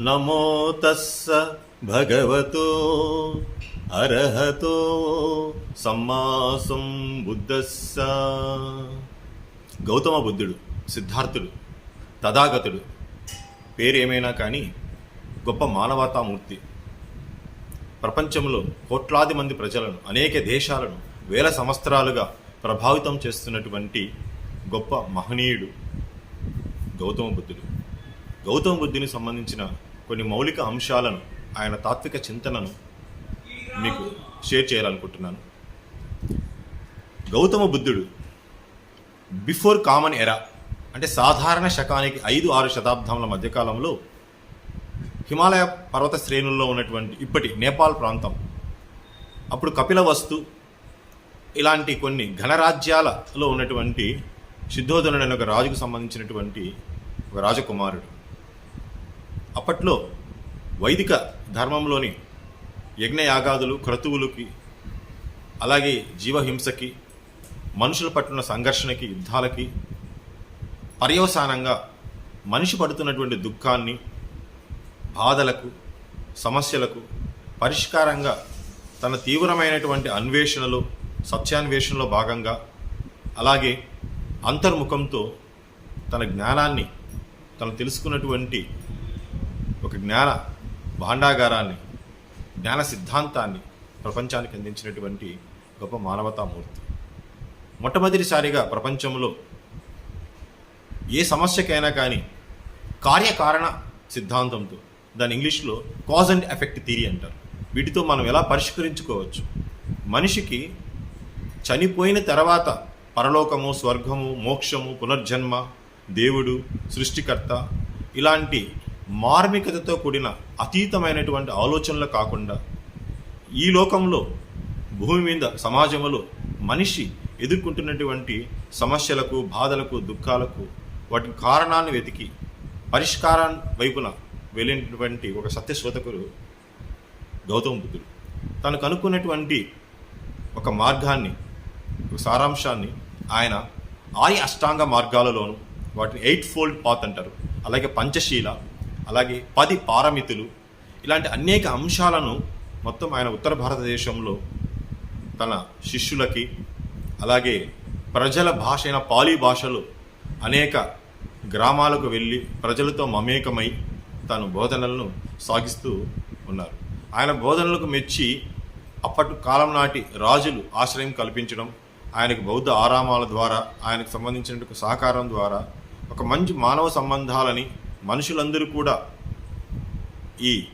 నమో తస్స భగవతో అర్హతో సమ్మాసం బుద్ధస్స గౌతమ బుద్ధుడు సిద్ధార్థుడు తథాగతుడు పేరేమైనా కానీ గొప్ప మానవతామూర్తి. ప్రపంచంలో కోట్లాది మంది ప్రజలను అనేక దేశాలను వేల సంవత్సరాలుగా ప్రభావితం చేస్తున్నటువంటి గొప్ప మహనీయుడు గౌతమ బుద్ధుడు. గౌతమ బుద్ధుని సంబంధించిన కొన్ని మౌలిక అంశాలను ఆయన తాత్విక చింతనను మీకు షేర్ చేయాలనుకుంటున్నాను. గౌతమ బుద్ధుడు బిఫోర్ కామన్ ఎరా అంటే సాధారణ శకానికి ఐదు ఆరు శతాబ్దముల మధ్యకాలంలో హిమాలయ పర్వత శ్రేణుల్లో ఉన్నటువంటి ఇప్పటి నేపాల్ ప్రాంతం అప్పుడు కపిలవస్తు ఇలాంటి కొన్ని ఘనరాజ్యాలలో ఉన్నటువంటి సిద్ధోధనుడు అనే ఒక రాజుకు సంబంధించినటువంటి ఒక రాజకుమారుడు. అప్పట్లో వైదిక ధర్మంలోని యజ్ఞయాగాదులు క్రతువులకి అలాగే జీవహింసకి మనుషుల పట్టున సంఘర్షణకి యుద్ధాలకి పర్యవసానంగా మనిషి పడుతున్నటువంటి దుఃఖాన్ని బాధలకు సమస్యలకు పరిష్కారంగా తన తీవ్రమైనటువంటి అన్వేషణలో సత్యాన్వేషణలో భాగంగా అలాగే అంతర్ముఖంతో తన జ్ఞానాన్ని తను తెలుసుకున్నటువంటి ఒక జ్ఞాన భాండాగారాన్ని జ్ఞాన సిద్ధాంతాన్ని ప్రపంచానికి అందించినటువంటి గొప్ప మానవతామూర్తి. మొట్టమొదటిసారిగా ప్రపంచంలో ఏ సమస్యకైనా కానీ కార్యకారణ సిద్ధాంతంతో దాని ఇంగ్లీష్లో కాజ్ అండ్ ఎఫెక్ట్ థియరీ అంటారు. వీటితో మనం ఎలా పరిష్కరించుకోవచ్చు? మనిషికి చనిపోయిన తర్వాత పరలోకము స్వర్గము మోక్షము పునర్జన్మ దేవుడు సృష్టికర్త ఇలాంటి మార్మికతతో కూడిన అతీతమైనటువంటి ఆలోచనలు కాకుండా ఈ లోకంలో భూమి మీద సమాజంలో మనిషి ఎదుర్కొంటున్నటువంటి సమస్యలకు బాధలకు దుఃఖాలకు వాటి కారణాన్ని వెతికి పరిష్కారం వైపున వెళ్ళినటువంటి ఒక సత్యశోధకుడు గౌతమ బుద్ధుడు. తను కనుక్కున్నటువంటి ఒక మార్గాన్ని ఒక సారాంశాన్ని ఆయన ఆయ అష్టాంగ మార్గాలలోను వాటిని ఎయిట్ ఫోల్డ్ పాత్ అంటారు. అలాగే పంచశీల అలాగే పది పారమితులు ఇలాంటి అనేక అంశాలను మొత్తం ఆయన ఉత్తర భారతదేశంలో తన శిష్యులకి అలాగే ప్రజల భాష అయిన పాలీ భాషలో అనేక గ్రామాలకు వెళ్ళి ప్రజలతో మమేకమై తను బోధనలను సాగిస్తూ ఉన్నారు. ఆయన బోధనలకు మెచ్చి అప్పటి కాలం నాటి రాజులు ఆశ్రయం కల్పించడం ఆయనకు బౌద్ధ ఆరామాల ద్వారా ఆయనకు సంబంధించిన సహకారం ద్వారా ఒక మంచి మానవ సంబంధాలని మనుషులందరూ కూడా ఈ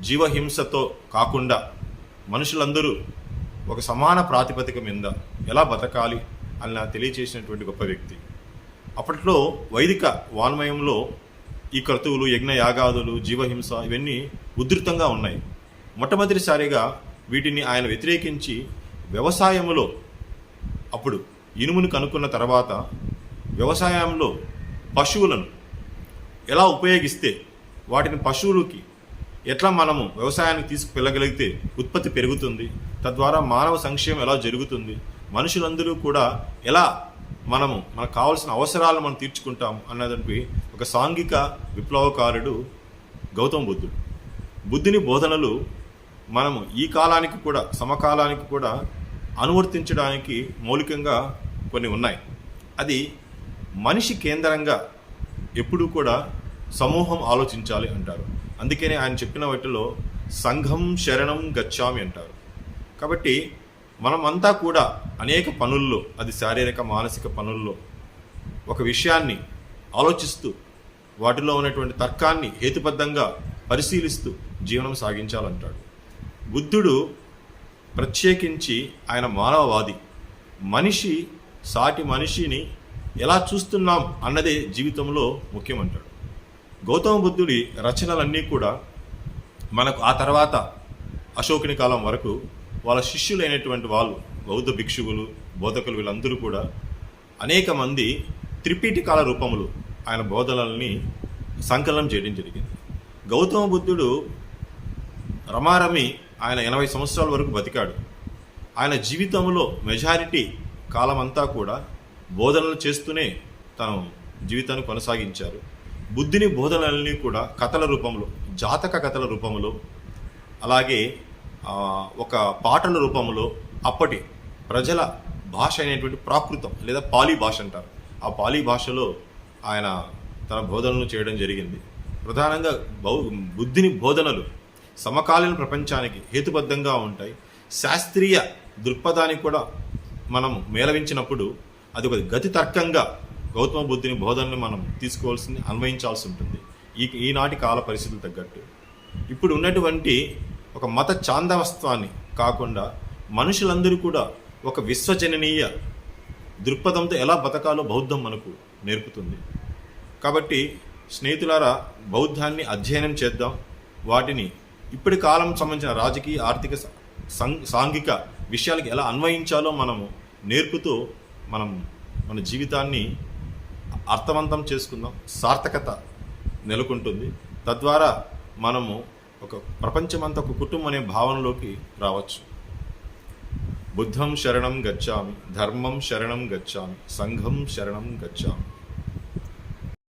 జీవహింసతో కాకుండా మనుషులందరూ ఒక సమాన ప్రాతిపదిక మీద ఎలా బతకాలి అని నాకు తెలియచేసినటువంటి గొప్ప వ్యక్తి. అప్పట్లో వైదిక వాన్మయంలో ఈ క్రతువులు యజ్ఞ యాగాదులు జీవహింస ఇవన్నీ ఉధృతంగా ఉన్నాయి. మొట్టమొదటిసారిగా వీటిని ఆయన వ్యతిరేకించి వ్యవసాయంలో అప్పుడు ఇనుమును కనుక్కున్న తర్వాత వ్యవసాయంలో పశువులను ఎలా ఉపయోగిస్తే వాటిని పశువులకి ఎట్లా మనము వ్యవసాయానికి తీసుకువెళ్ళగలిగితే ఉత్పత్తి పెరుగుతుంది తద్వారా మానవ సంక్షేమం ఎలా జరుగుతుంది మనుషులందరూ కూడా ఎలా మనము మనకు కావాల్సిన అవసరాలను మనం తీర్చుకుంటాం అన్నదానికి ఒక సాంఘిక విప్లవకారుడు గౌతమ బుద్ధుడు. బుద్ధుని బోధనలు మనము ఈ కాలానికి కూడా సమకాలానికి కూడా అనువర్తించడానికి మౌలికంగా కొన్ని ఉన్నాయి. అది మనిషి కేంద్రంగా ఎప్పుడూ కూడా సమూహం ఆలోచించాలి అంటారు. అందుకనే ఆయన చెప్పిన వాటిలో సంఘం శరణం గచ్చామి అంటారు. కాబట్టి మనమంతా కూడా అనేక పనుల్లో అది శారీరక మానసిక పనుల్లో ఒక విషయాన్ని ఆలోచిస్తూ వాటిలో ఉన్నటువంటి తర్కాన్ని హేతుబద్ధంగా పరిశీలిస్తూ జీవనం సాగించాలంటాడు. బుద్ధుడు ప్రత్యేకించి ఆయన మానవవాది. మనిషి సాటి మనిషిని ఎలా చూస్తున్నాం అన్నదే జీవితంలో ముఖ్యమంటాడు. గౌతమ బుద్ధుడి రచనలన్నీ కూడా మనకు ఆ తర్వాత అశోకుని కాలం వరకు వాళ్ళ శిష్యులైనటువంటి వాళ్ళు బౌద్ధ భిక్షువులు బోధకులు వీళ్ళందరూ కూడా అనేక మంది త్రిపీఠికాల రూపములు ఆయన బోధనల్ని సంకలనం చేయడం జరిగింది. గౌతమ బుద్ధుడు రమారమి ఆయన ఎనభై సంవత్సరాల వరకు బతికాడు. ఆయన జీవితంలో మెజారిటీ కాలమంతా కూడా బోధనలు చేస్తూనే తను జీవితాన్ని కొనసాగించారు. బుద్ధిని బోధనల్ని కూడా కథల రూపంలో జాతక కథల రూపంలో అలాగే ఒక పాటల రూపంలో అప్పటి ప్రజల భాష అయినటువంటి ప్రాకృతం లేదా పాలీ భాష అంటారు. ఆ పాలీ భాషలో ఆయన తన బోధనలు చేయడం జరిగింది. ప్రధానంగా బౌ బుద్ధిని బోధనలు సమకాలీన ప్రపంచానికి హేతుబద్ధంగా ఉంటాయి. శాస్త్రీయ దృక్పథానికి కూడా మనం మేళవించినప్పుడు అది ఒక గతి తర్కంగా గౌతమ బుద్ధిని బోధనని మనం తీసుకోవాల్సింది అన్వయించాల్సి ఉంటుంది. ఈ ఈనాటి కాల పరిస్థితులు తగ్గట్టు. ఇప్పుడు ఉన్నటువంటి ఒక మత చాందవత్వాన్ని కాకుండా మనుషులందరూ కూడా ఒక విశ్వజననీయ దృక్పథంతో ఎలా బతకాలో బౌద్ధం మనకు నేర్పుతుంది. కాబట్టి స్నేహితులారా బౌద్ధాన్ని అధ్యయనం చేద్దాం. వాటిని ఇప్పటి కాలం సంబంధించిన రాజకీయ ఆర్థిక సం- సాంఘిక విషయాలకు ఎలా అన్వయించాలో మనము నేర్పుతూ మనం మన జీవితాన్ని అర్థవంతం చేసుకుందాం. సార్థకత నెలకొంటుంది. తద్వారా మనము ఒక ప్రపంచమంతా ఒక కుటుంబం అనే భావనలోకి రావచ్చు. బుద్ధం శరణం గచ్చామి ధర్మం శరణం గచ్చామి సంఘం శరణం గచ్చామి.